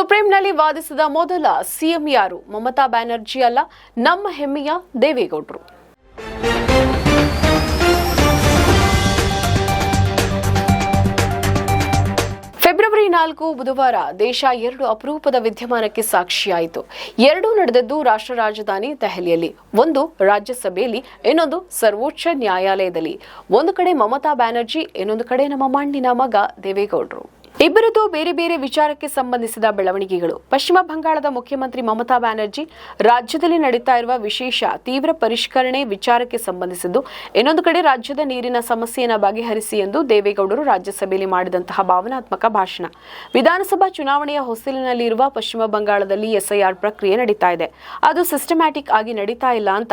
ಸುಪ್ರೀಂನಲ್ಲಿ ವಾದಿಸಿದ ಮೊದಲ ಸಿಎಂ ಯಾರು? ಮಮತಾ ಬ್ಯಾನರ್ಜಿ ಅಲ್ಲ, ನಮ್ಮ ಹೆಮ್ಮೆಯ ದೇವೇಗೌಡರು. ಫೆಬ್ರವರಿ ನಾಲ್ಕು, ಬುಧವಾರ ದೇಶ ಎರಡು ಅಪರೂಪದ ವಿದ್ಯಮಾನಕ್ಕೆ ಸಾಕ್ಷಿಯಾಯಿತು. ಎರಡೂ ನಡೆದದ್ದು ರಾಷ್ಟ್ರ ರಾಜಧಾನಿ ದೆಹಲಿಯಲ್ಲಿ, ಒಂದು ರಾಜ್ಯಸಭೆಯಲ್ಲಿ, ಇನ್ನೊಂದು ಸರ್ವೋಚ್ಚ ನ್ಯಾಯಾಲಯದಲ್ಲಿ. ಒಂದು ಕಡೆ ಮಮತಾ ಬ್ಯಾನರ್ಜಿ, ಇನ್ನೊಂದು ಕಡೆ ನಮ್ಮ ಮಣ್ಣಿನ ಮಗ ದೇವೇಗೌಡರು. ಇಬ್ಬರದು ಬೇರೆ ಬೇರೆ ವಿಚಾರಕ್ಕೆ ಸಂಬಂಧಿಸಿದ ಬೆಳವಣಿಗೆಗಳು. ಪಶ್ಚಿಮ ಬಂಗಾಳದ ಮುಖ್ಯಮಂತ್ರಿ ಮಮತಾ ಬ್ಯಾನರ್ಜಿ ರಾಜ್ಯದಲ್ಲಿ ನಡೀತಾ ಇರುವ ವಿಶೇಷ ತೀವ್ರ ಪರಿಷ್ಕರಣೆ ವಿಚಾರಕ್ಕೆ ಸಂಬಂಧಿಸಿದ್ದು, ಇನ್ನೊಂದು ಕಡೆ ರಾಜ್ಯದ ನೀರಿನ ಸಮಸ್ಯೆಯನ್ನು ಬಗೆಹರಿಸಿ ಎಂದು ದೇವೇಗೌಡರು ರಾಜ್ಯಸಭೆಯಲ್ಲಿ ಮಾಡಿದಂತಹ ಭಾವನಾತ್ಮಕ ಭಾಷಣ. ವಿಧಾನಸಭಾ ಚುನಾವಣೆಯ ಹೊಸಲಿನಲ್ಲಿರುವ ಪಶ್ಚಿಮ ಬಂಗಾಳದಲ್ಲಿ ಎಸ್ಐಆರ್ ಪ್ರಕ್ರಿಯೆ ನಡೀತಾ ಇದೆ. ಅದು ಸಿಸ್ಟಮ್ಯಾಟಿಕ್ ಆಗಿ ನಡೀತಾ ಇಲ್ಲ ಅಂತ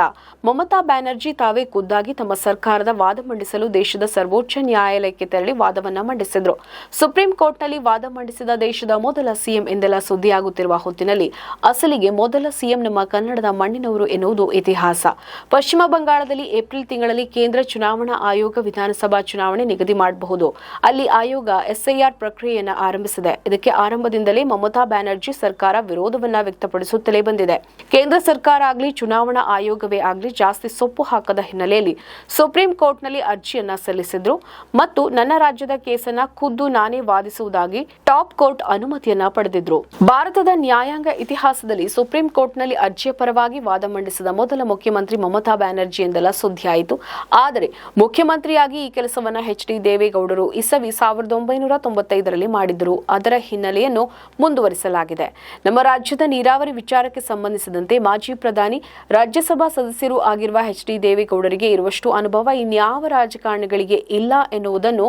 ಮಮತಾ ಬ್ಯಾನರ್ಜಿ ತಾವೇ ಖುದ್ದಾಗಿ ತಮ್ಮ ಸರ್ಕಾರದ ವಾದ ಮಂಡಿಸಲು ದೇಶದ ಸರ್ವೋಚ್ಚ ನ್ಯಾಯಾಲಯಕ್ಕೆ ತೆರಳಿ ವಾದವನ್ನು ಮಂಡಿಸಿದರು. ಸುಪ್ರೀಂ ಕೋರ್ಟ್ನಲ್ಲಿ ವಾದ ಮಂಡಿಸಿದ ದೇಶದ ಮೊದಲ ಸಿಎಂ ಎಂದೆಲ್ಲ ಸುದ್ದಿಯಾಗುತ್ತಿರುವ ಹೊತ್ತಿನಲ್ಲಿ ಅಸಲಿಗೆ ಮೊದಲ ಸಿಎಂ ನಮ್ಮ ಕನ್ನಡದ ಮಣ್ಣಿನವರು ಎನ್ನುವುದು ಇತಿಹಾಸ. ಪಶ್ಚಿಮ ಬಂಗಾಳದಲ್ಲಿ ಏಪ್ರಿಲ್ ತಿಂಗಳಲ್ಲಿ ಕೇಂದ್ರ ಚುನಾವಣಾ ಆಯೋಗ ವಿಧಾನಸಭಾ ಚುನಾವಣೆ ನಿಗದಿ ಮಾಡಬಹುದು. ಅಲ್ಲಿ ಆಯೋಗ ಎಸ್ಐಆರ್ ಪ್ರಕ್ರಿಯೆಯನ್ನು ಆರಂಭಿಸಿದೆ. ಇದಕ್ಕೆ ಆರಂಭದಿಂದಲೇ ಮಮತಾ ಬ್ಯಾನರ್ಜಿ ಸರ್ಕಾರ ವಿರೋಧವನ್ನ ವ್ಯಕ್ತಪಡಿಸುತ್ತಲೇ ಬಂದಿದೆ. ಕೇಂದ್ರ ಸರ್ಕಾರ ಆಗಲಿ, ಚುನಾವಣಾ ಆಯೋಗವೇ ಆಗಲಿ ಜಾಸ್ತಿ ಸೊಪ್ಪು ಹಾಕದ ಹಿನ್ನೆಲೆಯಲ್ಲಿ ಸುಪ್ರೀಂ ಕೋರ್ಟ್ನಲ್ಲಿ ಅರ್ಜಿಯನ್ನ ಸಲ್ಲಿಸಿದ್ರು. ಮತ್ತು ನನ್ನ ರಾಜ್ಯದ ಕೇಸನ್ನ ಖುದ್ದು ನಾನೇ ವಾದಿಸುವುದಾಗಿ ಟಾಪ್ ಕೋರ್ಟ್ ಅನುಮತಿಯನ್ನ ಪಡೆದಿದ್ರು. ಭಾರತದ ನ್ಯಾಯಾಂಗ ಇತಿಹಾಸದಲ್ಲಿ ಸುಪ್ರೀಂ ಕೋರ್ಟ್ನಲ್ಲಿ ಅರ್ಜಿಯ ಪರವಾಗಿ ವಾದ ಮಂಡಿಸಿದ ಮೊದಲ ಮುಖ್ಯಮಂತ್ರಿ ಮಮತಾ ಬ್ಯಾನರ್ಜಿ ಎಂದೆಲ್ಲ ಸುದ್ದಿಯಾಯಿತು. ಆದರೆ ಮುಖ್ಯಮಂತ್ರಿಯಾಗಿ ಈ ಕೆಲಸವನ್ನ ಎಚ್ ಡಿ ದೇವೇಗೌಡರು ಇಸವಿ ಸಾವಿರದ ಒಂಬೈನೂರ ತೊಂಬತ್ತೈದರಲ್ಲಿ ಮಾಡಿದ್ದರು ಅದರ ಹಿನ್ನೆಲೆಯನ್ನು ಮುಂದುವರಿಸಲಾಗಿದೆ. ನಮ್ಮ ರಾಜ್ಯದ ನೀರಾವರಿ ವಿಚಾರಕ್ಕೆ ಸಂಬಂಧಿಸಿದಂತೆ ಮಾಜಿ ಪ್ರಧಾನಿ, ರಾಜ್ಯಸಭಾ ಸದಸ್ಯರು ಆಗಿರುವ ಎಚ್ ಡಿ ದೇವೇಗೌಡರಿಗೆ ಇರುವಷ್ಟು ಅನುಭವ ಇನ್ಯಾವ ರಾಜಕಾರಣಿಗಳಿಗೆ ಇಲ್ಲ ಎನ್ನುವುದನ್ನು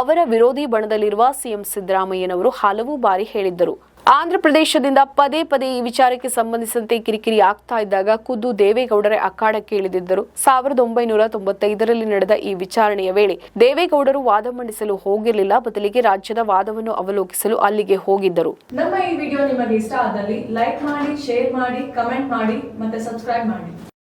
ಅವರ ವಿರೋಧಿ ಬಣದಲ್ಲಿರುವ ಸಿಎಂ ಸಿದ್ದರಾಮಯ್ಯನವರು ಹಲವು ಬಾರಿ ಹೇಳಿದ್ದರು. ಆಂಧ್ರಪ್ರದೇಶದಿಂದ ಪದೇ ಪದೇ ಈ ವಿಚಾರಕ್ಕೆ ಸಂಬಂಧಿಸಿದಂತೆ ಕಿರಿಕಿರಿ ಆಗ್ತಾ ಇದ್ದಾಗ ಖುದ್ದು ದೇವೇಗೌಡರೇ ಅಖಾಡಕ್ಕೆ ಇಳಿದಿದ್ದರು. ಸಾವಿರದ ಒಂಬೈನೂರ ತೊಂಬತ್ತೈದರಲ್ಲಿ ನಡೆದ ಈ ವಿಚಾರಣೆಯ ವೇಳೆ ದೇವೇಗೌಡರು ವಾದ ಮಂಡಿಸಲು ಹೋಗಿರಲಿಲ್ಲ. ಬದಲಿಗೆ ರಾಜ್ಯದ ವಾದವನ್ನು ಅವಲೋಕಿಸಲು ಅಲ್ಲಿಗೆ ಹೋಗಿದ್ದರು. ನಮ್ಮ ಈ ವಿಡಿಯೋ ನಿಮಗೆ ಇಷ್ಟ ಆದಲ್ಲಿ ಲೈಕ್ ಮಾಡಿ, ಶೇರ್ ಮಾಡಿ, ಕಮೆಂಟ್ ಮಾಡಿ ಮತ್ತೆ ಸಬ್ಸ್ಕ್ರೈಬ್ ಮಾಡಿ.